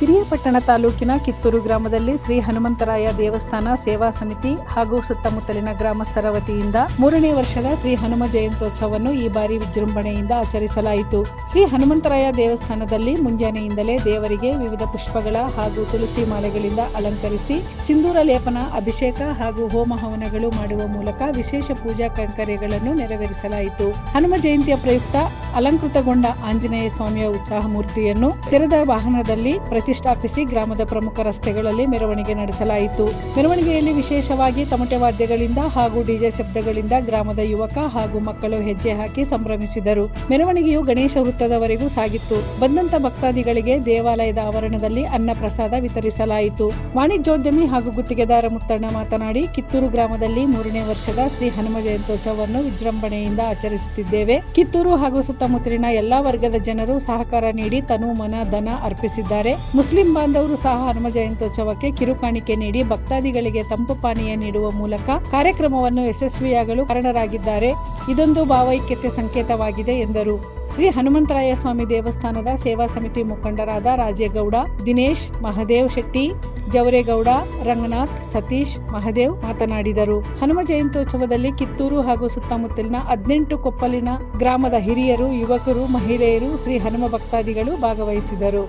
ಹಿರಿಯಪಟ್ಟಣ ತಾಲೂಕಿನ ಕಿತ್ತೂರು ಗ್ರಾಮದಲ್ಲಿ ಶ್ರೀ ಹನುಮಂತರಾಯ ದೇವಸ್ಥಾನ ಸೇವಾ ಸಮಿತಿ ಹಾಗೂ ಸುತ್ತಮುತ್ತಲಿನ ಗ್ರಾಮಸ್ಥರ ವತಿಯಿಂದ ಮೂರನೇ ವರ್ಷದ ಶ್ರೀ ಹನುಮ ಜಯಂತ್ಯೋತ್ಸವವನ್ನು ಈ ಬಾರಿ ವಿಜೃಂಭಣೆಯಿಂದ ಆಚರಿಸಲಾಯಿತು. ಶ್ರೀ ಹನುಮಂತರಾಯ ದೇವಸ್ಥಾನದಲ್ಲಿ ಮುಂಜಾನೆಯಿಂದಲೇ ದೇವರಿಗೆ ವಿವಿಧ ಪುಷ್ಪಗಳ ಹಾಗೂ ತುಳಸಿ ಮಾಲೆಗಳಿಂದ ಅಲಂಕರಿಸಿ ಸಿಂಧೂರ ಲೇಪನ, ಅಭಿಷೇಕ ಹಾಗೂ ಹೋಮ ಹವನಗಳು ಮಾಡುವ ಮೂಲಕ ವಿಶೇಷ ಪೂಜಾ ಕೈಂಕರ್ಯಗಳನ್ನು ನೆರವೇರಿಸಲಾಯಿತು. ಹನುಮ ಜಯಂತಿಯ ಪ್ರಯುಕ್ತ ಅಲಂಕೃತಗೊಂಡ ಆಂಜನೇಯ ಸ್ವಾಮಿಯ ಉತ್ಸಾಹ ಮೂರ್ತಿಯನ್ನು ತೆರೆದ ವಾಹನದಲ್ಲಿ ಪ್ರತಿಷ್ಠಾಪಿಸಿ ಗ್ರಾಮದ ಪ್ರಮುಖ ರಸ್ತೆಗಳಲ್ಲಿ ಮೆರವಣಿಗೆ ನಡೆಸಲಾಯಿತು. ಮೆರವಣಿಗೆಯಲ್ಲಿ ವಿಶೇಷವಾಗಿ ತಮಟೆ ವಾದ್ಯಗಳಿಂದ ಹಾಗೂ ಡಿಜೆ ಶಬ್ದಗಳಿಂದ ಗ್ರಾಮದ ಯುವಕ ಹಾಗೂ ಮಕ್ಕಳು ಹೆಜ್ಜೆ ಹಾಕಿ ಸಂಭ್ರಮಿಸಿದರು. ಮೆರವಣಿಗೆಯು ಗಣೇಶ ವೃತ್ತದವರೆಗೂ ಸಾಗಿತ್ತು. ಬಂದಂತ ಭಕ್ತಾದಿಗಳಿಗೆ ದೇವಾಲಯದ ಆವರಣದಲ್ಲಿ ಅನ್ನ ಪ್ರಸಾದ ವಿತರಿಸಲಾಯಿತು. ವಾಣಿಜ್ಯೋದ್ಯಮಿ ಹಾಗೂ ಗುತ್ತಿಗೆದಾರ ಮುತ್ತಣ್ಣ ಮಾತನಾಡಿ, ಕಿತ್ತೂರು ಗ್ರಾಮದಲ್ಲಿ ಮೂರನೇ ವರ್ಷದ ಶ್ರೀ ಹನುಮ ಜಯಂತ್ಯೋತ್ಸವವನ್ನು ವಿಜೃಂಭಣೆಯಿಂದ ಆಚರಿಸುತ್ತಿದ್ದೇವೆ. ಕಿತ್ತೂರು ಹಾಗೂ ಸುತ್ತಮುತ್ತಲಿನ ಎಲ್ಲಾ ವರ್ಗದ ಜನರು ಸಹಕಾರ ನೀಡಿ ತನು ಮನ ಧನ ಅರ್ಪಿಸಿದ್ದಾರೆ. ಮುಸ್ಲಿಂ ಬಾಂಧವರು ಸಹ ಹನುಮ ಜಯಂತ್ಯೋತ್ಸವಕ್ಕೆ ಕಿರುಕಾಣಿಕೆ ನೀಡಿ ಭಕ್ತಾದಿಗಳಿಗೆ ತಂಪು ಪಾನೀಯ ನೀಡುವ ಮೂಲಕ ಕಾರ್ಯಕ್ರಮವನ್ನು ಯಶಸ್ವಿಯಾಗಲು ಕಾರಣರಾಗಿದ್ದಾರೆ. ಇದೊಂದು ಭಾವೈಕ್ಯತೆ ಸಂಕೇತವಾಗಿದೆ ಎಂದರು. ಶ್ರೀ ಹನುಮಂತರಾಯ ಸ್ವಾಮಿ ದೇವಸ್ಥಾನದ ಸೇವಾ ಸಮಿತಿ ಮುಖಂಡರಾದ ರಾಜೇಗೌಡ, ದಿನೇಶ್, ಮಹದೇವ್ ಶೆಟ್ಟಿ, ಜವರೇಗೌಡ, ರಂಗನಾಥ್, ಸತೀಶ್, ಮಹದೇವ್ ಮಾತನಾಡಿದರು. ಹನುಮ ಜಯಂತ್ಯೋತ್ಸವದಲ್ಲಿ ಕಿತ್ತೂರು ಹಾಗೂ ಸುತ್ತಮುತ್ತಲಿನ ಹದಿನೆಂಟು ಕೊಪ್ಪಲಿನ ಗ್ರಾಮದ ಹಿರಿಯರು, ಯುವಕರು, ಮಹಿಳೆಯರು ಶ್ರೀ ಹನುಮ ಭಕ್ತಾದಿಗಳು ಭಾಗವಹಿಸಿದರು.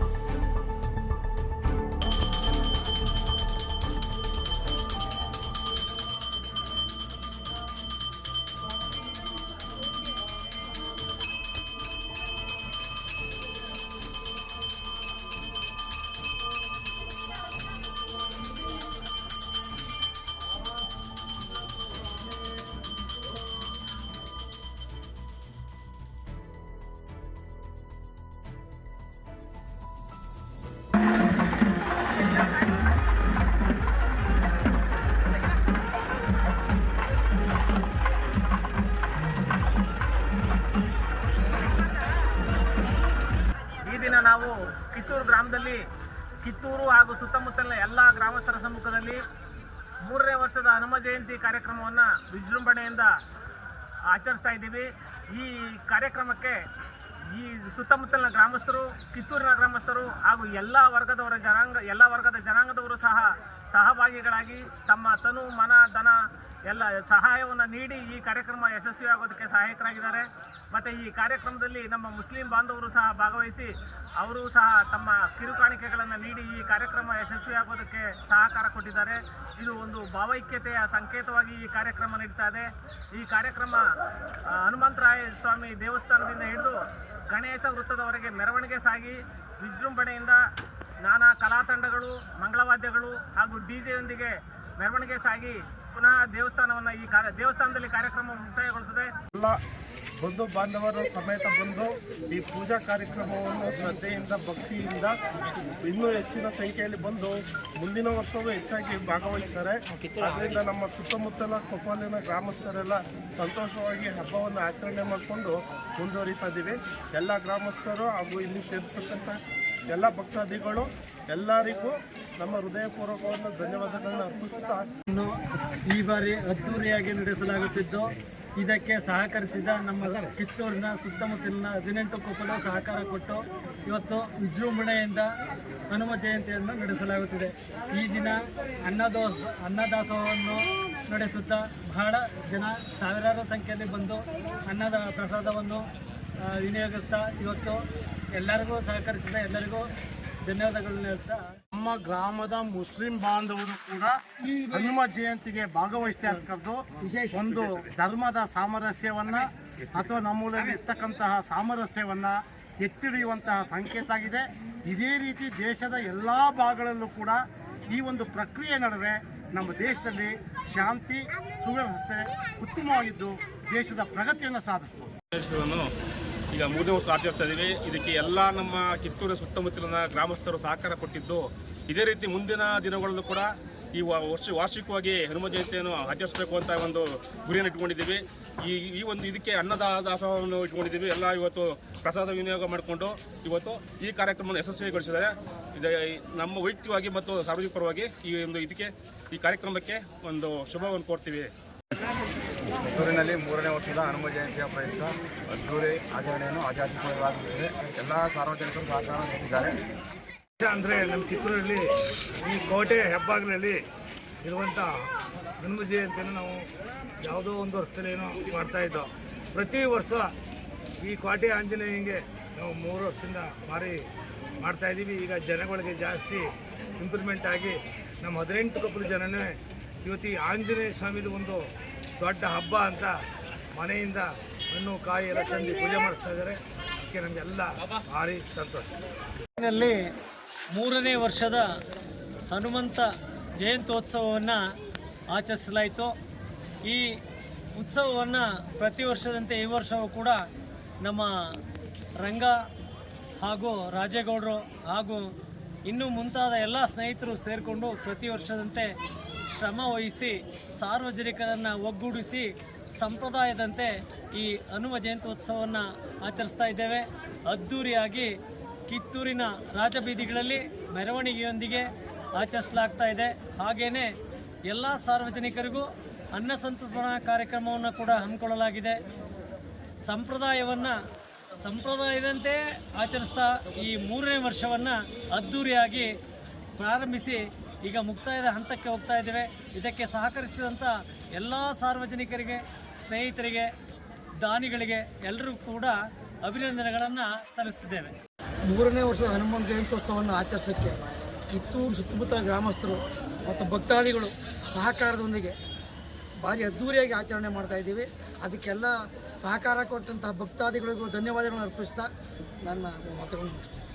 ಕಿತ್ತೂರು ಹಾಗೂ ಸುತ್ತಮುತ್ತಲಿನ ಎಲ್ಲ ಗ್ರಾಮಸ್ಥರ ಸಮ್ಮುಖದಲ್ಲಿ ಮೂರನೇ ವರ್ಷದ ಹನುಮ ಜಯಂತಿ ಕಾರ್ಯಕ್ರಮವನ್ನು ವಿಜೃಂಭಣೆಯಿಂದ ಆಚರಿಸ್ತಾ ಇದ್ದೀವಿ. ಈ ಕಾರ್ಯಕ್ರಮಕ್ಕೆ ಈ ಸುತ್ತಮುತ್ತಲಿನ ಗ್ರಾಮಸ್ಥರು, ಕಿತ್ತೂರಿನ ಗ್ರಾಮಸ್ಥರು ಹಾಗೂ ಎಲ್ಲ ವರ್ಗದವರ ಜನಾಂಗ, ಎಲ್ಲ ವರ್ಗದ ಜನಾಂಗದವರು ಸಹ ಸಹಭಾಗಿಗಳಾಗಿ ತಮ್ಮ ತನು ಮನ, ಧನ ಎಲ್ಲ ಸಹಾಯವನ್ನು ನೀಡಿ ಈ ಕಾರ್ಯಕ್ರಮ ಯಶಸ್ವಿಯಾಗೋದಕ್ಕೆ ಸಹಾಯಕರಾಗಿದ್ದಾರೆ. ಮತ್ತು ಈ ಕಾರ್ಯಕ್ರಮದಲ್ಲಿ ನಮ್ಮ ಮುಸ್ಲಿಂ ಬಾಂಧವರು ಸಹ ಭಾಗವಹಿಸಿ ಅವರು ಸಹ ತಮ್ಮ ಕಿರುಕಾಣಿಕೆಗಳನ್ನು ನೀಡಿ ಈ ಕಾರ್ಯಕ್ರಮ ಯಶಸ್ವಿಯಾಗೋದಕ್ಕೆ ಸಹಕಾರ ಕೊಟ್ಟಿದ್ದಾರೆ. ಇದು ಒಂದು ಭಾವೈಕ್ಯತೆಯ ಸಂಕೇತವಾಗಿ ಈ ಕಾರ್ಯಕ್ರಮ ನಡೀತಾ ಇದೆ. ಈ ಕಾರ್ಯಕ್ರಮ ಹನುಮಂತರಾಯ ಸ್ವಾಮಿ ದೇವಸ್ಥಾನದಿಂದ ಹಿಡಿದು ಗಣೇಶ ವೃತ್ತದವರೆಗೆ ಮೆರವಣಿಗೆ ಸಾಗಿ ವಿಜೃಂಭಣೆಯಿಂದ ನಾನಾ ಕಲಾತಂಡಗಳು, ಮಂಗಳವಾದ್ಯಗಳು ಹಾಗೂ ಡಿ ಜೆಯೊಂದಿಗೆ ಮೆರವಣಿಗೆ ಸಾಗಿ ಪುನಃ ದೇವಸ್ಥಾನವನ್ನ ಈ ದೇವಸ್ಥಾನದಲ್ಲಿ ಕಾರ್ಯಕ್ರಮ ಮುಕ್ತಾಯಗೊಳ್ಳುತ್ತದೆ ಎಲ್ಲ ಬಂಧು ಬಾಂಧವರು ಸಮೇತ ಬಂದು ಈ ಪೂಜಾ ಕಾರ್ಯಕ್ರಮವನ್ನು ಶ್ರದ್ಧೆಯಿಂದ, ಭಕ್ತಿಯಿಂದ ಇನ್ನೂ ಹೆಚ್ಚಿನ ಸಂಖ್ಯೆಯಲ್ಲಿ ಬಂದು ಮುಂದಿನ ವರ್ಷವೂ ಹೆಚ್ಚಾಗಿ ಭಾಗವಹಿಸ್ತಾರೆ. ಅದರಿಂದ ನಮ್ಮ ಸುತ್ತಮುತ್ತಲ ಕೊಪ್ಪಲಿನ ಗ್ರಾಮಸ್ಥರೆಲ್ಲ ಸಂತೋಷವಾಗಿ ಹಬ್ಬವನ್ನು ಆಚರಣೆ ಮಾಡಿಕೊಂಡು ಮುಂದುವರಿತಾ ಇದ್ದೀವಿ ಎಲ್ಲ ಗ್ರಾಮಸ್ಥರು ಹಾಗೂ ಇಲ್ಲಿ ಸೇರ್ತಕ್ಕಂಥ ಎಲ್ಲ ಭಕ್ತಾದಿಗಳು ಎಲ್ಲರಿಗೂ ನಮ್ಮ ಹೃದಯಪೂರ್ವಕವಾದ ಧನ್ಯವಾದಗಳನ್ನು ಅರ್ಪಿಸುತ್ತಾ ಈ ಬಾರಿ ಅದ್ದೂರಿಯಾಗಿ ನಡೆಸಲಾಗುತ್ತಿದ್ದು, ಇದಕ್ಕೆ ಸಹಕರಿಸಿದ ನಮ್ಮ ಕಿತ್ತೂರಿನ ಸುತ್ತಮುತ್ತಲಿನ ಹದಿನೆಂಟು ಕೊಪ್ಪಲು ಸಹಕಾರ ಕೊಟ್ಟು ಇವತ್ತು ವಿಜೃಂಭಣೆಯಿಂದ ಹನುಮ ಜಯಂತಿಯನ್ನು ನಡೆಸಲಾಗುತ್ತಿದೆ. ಈ ದಿನ ಅನ್ನದೋಸ್, ಅನ್ನದಾಸೋಹವನ್ನು ನಡೆಸುತ್ತಾ ಬಹಳ ಜನ ಸಾವಿರಾರು ಸಂಖ್ಯೆಯಲ್ಲಿ ಬಂದು ಅನ್ನದ ಪ್ರಸಾದವನ್ನು ವಿನಿಯೋಗಿಸ್ತಾ ಇವತ್ತು ಎಲ್ಲರಿಗೂ ಸಹಕರಿಸಿದ ಎಲ್ಲರಿಗೂ ಧನ್ಯವಾದಗಳನ್ನು ಹೇಳ್ತಾ ನಮ್ಮ ಗ್ರಾಮದ ಮುಸ್ಲಿಂ ಬಾಂಧವರು ಕೂಡ ಹನುಮ ಜಯಂತಿಗೆ ಭಾಗವಹಿಸ್ತಾ ಇರ್ತಕ್ಕಂಥದ್ದು ಒಂದು ಧರ್ಮದ ಸಾಮರಸ್ಯವನ್ನ ಅಥವಾ ನಮ್ಮೂರಲ್ಲಿ ಇರ್ತಕ್ಕಂತಹ ಸಾಮರಸ್ಯವನ್ನ ಎತ್ತಿಡಿಯುವಂತಹ ಸಂಕೇತ ಆಗಿದೆ. ಇದೇ ರೀತಿ ದೇಶದ ಎಲ್ಲ ಭಾಗಗಳಲ್ಲೂ ಕೂಡ ಈ ಒಂದು ಪ್ರಕ್ರಿಯೆ ನಡುವೆ ನಮ್ಮ ದೇಶದಲ್ಲಿ ಶಾಂತಿ ಸುವ್ಯವಸ್ಥೆ ಉತ್ತಮವಾಗಿದ್ದು ದೇಶದ ಪ್ರಗತಿಯನ್ನು ಗಣೇಶವನ್ನು ಈಗ ಮೂರನೇ ವರ್ಷ ಆಚರಿಸ್ತಾ ಇದ್ದೀವಿ. ಇದಕ್ಕೆ ಎಲ್ಲ ನಮ್ಮ ಕಿತ್ತೂರು ಸುತ್ತಮುತ್ತಲಿನ ಗ್ರಾಮಸ್ಥರು ಸಹಕಾರ ಕೊಟ್ಟಿದ್ದು. ಇದೇ ರೀತಿ ಮುಂದಿನ ದಿನಗಳಲ್ಲೂ ಕೂಡ ಈ ವರ್ಷ ವಾರ್ಷಿಕವಾಗಿ ಹನುಮ ಜಯಂತಿಯನ್ನು ಆಚರಿಸಬೇಕು ಅಂತ ಒಂದು ಗುರಿಯನ್ನು ಇಟ್ಕೊಂಡಿದ್ದೀವಿ. ಈ ಈ ಒಂದು ಇದಕ್ಕೆ ಅನ್ನದ ದಾಸೋಹವನ್ನು ಇಟ್ಕೊಂಡಿದ್ದೀವಿ. ಎಲ್ಲ ಇವತ್ತು ಪ್ರಸಾದ ವಿನಿಯೋಗ ಮಾಡಿಕೊಂಡು ಇವತ್ತು ಈ ಕಾರ್ಯಕ್ರಮವನ್ನು ಯಶಸ್ವಿಗೊಳಿಸಿದ್ದಾರೆ. ನಮ್ಮ ವೈಯಕ್ತಿಕವಾಗಿ ಮತ್ತು ಸಾರ್ವಜನಿಕ ಪರವಾಗಿ ಈ ಒಂದು ಇದಕ್ಕೆ, ಈ ಕಾರ್ಯಕ್ರಮಕ್ಕೆ ಒಂದು ಶುಭವನ್ನು ಕೋರ್ತೀವಿ. ಮೈಸೂರಿನಲ್ಲಿ ಮೂರನೇ ವರ್ಷದ ಹನುಮ ಜಯಂತಿಯ ಪ್ರಯುಕ್ತ ಅದ್ದೂರಿ ಆಚರಣೆಯನ್ನು ಆಚರಿಸಿಕೊಳ್ಳಲಾಗುತ್ತಿದೆ. ಎಲ್ಲ ಸಾರ್ವಜನಿಕರು ಸಹಕಾರ ನೀಡಿದ್ದಾರೆ ಅಂದರೆ ನಮ್ಮ ಕಿತ್ತೂರಲ್ಲಿ ಈ ಕೋಟೆ ಹೆಬ್ಬಾಗಿಲಲ್ಲಿ ಇರುವಂಥ ಹನುಮ ಜಯಂತಿಯನ್ನು ನಾವು ಯಾವುದೋ ಒಂದು ವರ್ಷದಲ್ಲಿ ಏನೋ ಮಾಡ್ತಾ ಇದ್ದೋ. ಪ್ರತಿ ವರ್ಷ ಈ ಕೋಟೆ ಆಂಜನೇಯಂಗೆ ನಾವು ಮೂರು ವರ್ಷದಿಂದ ಮಾರಿ ಮಾಡ್ತಾ ಇದ್ದೀವಿ. ಈಗ ಜನಗಳಿಗೆ ಜಾಸ್ತಿ ಇಂಪ್ರೂವ್ಮೆಂಟ್ ಆಗಿ ನಮ್ಮ ಹದಿನೆಂಟು ಕಪ್ಪಲು ಜನನೇ ಇವತ್ತು ಈ ಆಂಜನೇಯ ಸ್ವಾಮಿದು ಒಂದು ದೊಡ್ಡ ಹಬ್ಬ ಅಂತ ಮನೆಯಿಂದ ಹಣ್ಣು, ಕಾಯಿ ಎಲ್ಲ ತಂದು ಪೂಜೆ ಮಾಡಿಸ್ತಾ ಇದ್ದಾರೆ. ಅದಕ್ಕೆ ನಮಗೆಲ್ಲ ಭಾರಿ ಸಂತೋಷ. ಮೂರನೇ ವರ್ಷದ ಹನುಮಂತ ಜಯಂತ್ಯೋತ್ಸವವನ್ನು ಆಚರಿಸಲಾಯಿತು. ಈ ಉತ್ಸವವನ್ನು ಪ್ರತಿ ವರ್ಷದಂತೆ ಈ ವರ್ಷವೂ ಕೂಡ ನಮ್ಮ ರಂಗ ಹಾಗೂ ರಾಜೇಗೌಡರು ಹಾಗೂ ಇನ್ನೂ ಮುಂತಾದ ಎಲ್ಲ ಸ್ನೇಹಿತರು ಸೇರಿಕೊಂಡು ಪ್ರತಿ ವರ್ಷದಂತೆ ಶ್ರಮ ವಹಿಸಿ, ಸಾರ್ವಜನಿಕರನ್ನು ಒಗ್ಗೂಡಿಸಿ ಸಂಪ್ರದಾಯದಂತೆ ಈ ಹನುಮ ಜಯಂತ್ಯೋತ್ಸವವನ್ನು ಆಚರಿಸ್ತಾ ಇದ್ದೇವೆ. ಅದ್ದೂರಿಯಾಗಿ ಕಿತ್ತೂರಿನ ರಾಜಬೀದಿಗಳಲ್ಲಿ ಮೆರವಣಿಗೆಯೊಂದಿಗೆ ಆಚರಿಸಲಾಗ್ತಾ ಇದೆ. ಹಾಗೆಯೇ ಎಲ್ಲ ಸಾರ್ವಜನಿಕರಿಗೂ ಅನ್ನ ಸಂತರ್ಪಣಾ ಕಾರ್ಯಕ್ರಮವನ್ನು ಕೂಡ ಹಮ್ಮಿಕೊಳ್ಳಲಾಗಿದೆ. ಸಂಪ್ರದಾಯವನ್ನು ಸಂಪ್ರದಾಯದಂತೆ ಆಚರಿಸ್ತಾ ಈ ಮೂರನೇ ವರ್ಷವನ್ನು ಅದ್ದೂರಿಯಾಗಿ ಪ್ರಾರಂಭಿಸಿ ಈಗ ಮುಕ್ತಾಯದ ಹಂತಕ್ಕೆ ಹೋಗ್ತಾ ಇದ್ದೇವೆ. ಇದಕ್ಕೆ ಸಹಕರಿಸಿದಂಥ ಎಲ್ಲ ಸಾರ್ವಜನಿಕರಿಗೆ, ಸ್ನೇಹಿತರಿಗೆ, ದಾನಿಗಳಿಗೆ ಎಲ್ಲರೂ ಕೂಡ ಅಭಿನಂದನೆಗಳನ್ನು ಸಲ್ಲಿಸ್ತಿದ್ದೇವೆ ಮೂರನೇ ವರ್ಷದ ಹನುಮಾನ್ ಜಯಂತ್ಯೋತ್ಸವವನ್ನು ಆಚರಿಸೋಕ್ಕೆ ಕಿತ್ತೂರು ಸುತ್ತಮುತ್ತ ಗ್ರಾಮಸ್ಥರು ಮತ್ತು ಭಕ್ತಾದಿಗಳು ಸಹಕಾರದೊಂದಿಗೆ ಭಾರಿ ಅದ್ಧೂರಿಯಾಗಿ ಆಚರಣೆ ಮಾಡ್ತಾ ಇದ್ದೀವಿ. ಅದಕ್ಕೆಲ್ಲ ಸಹಕಾರ ಕೊಟ್ಟಂತಹ ಭಕ್ತಾದಿಗಳಿಗೂ ಧನ್ಯವಾದಗಳನ್ನು ಅರ್ಪಿಸ್ತಾ ನನ್ನ ಮಾತುಗಳನ್ನು ಮುಗಿಸ್ತೇನೆ.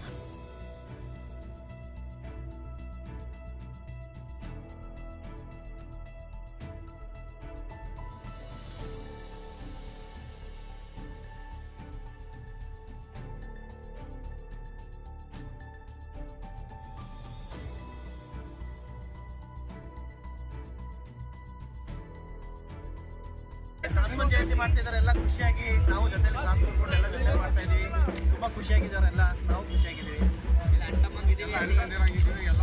ಹನುಮ ಜಯಂತಿ ಮಾಡ್ತಿದ್ದಾರೆ ಎಲ್ಲ ಖುಷಿಯಾಗಿ ನಾವು ಜೊತೆಲಿ ಸಾಥ್ ಕೊಟ್ಕೊಂಡು ಎಲ್ಲ ಜೊತೆ ಮಾಡ್ತಾ ಇದೀವಿ. ತುಂಬಾ ಖುಷಿಯಾಗಿದ್ದಾರೆ ಎಲ್ಲ ನಾವು ಖುಷಿಯಾಗಿದ್ದೀವಿ. ಎಲ್ಲ ಅಣ್ತಮ್ಮಂಗಿದ್ದೀವಿ ಎಲ್ಲ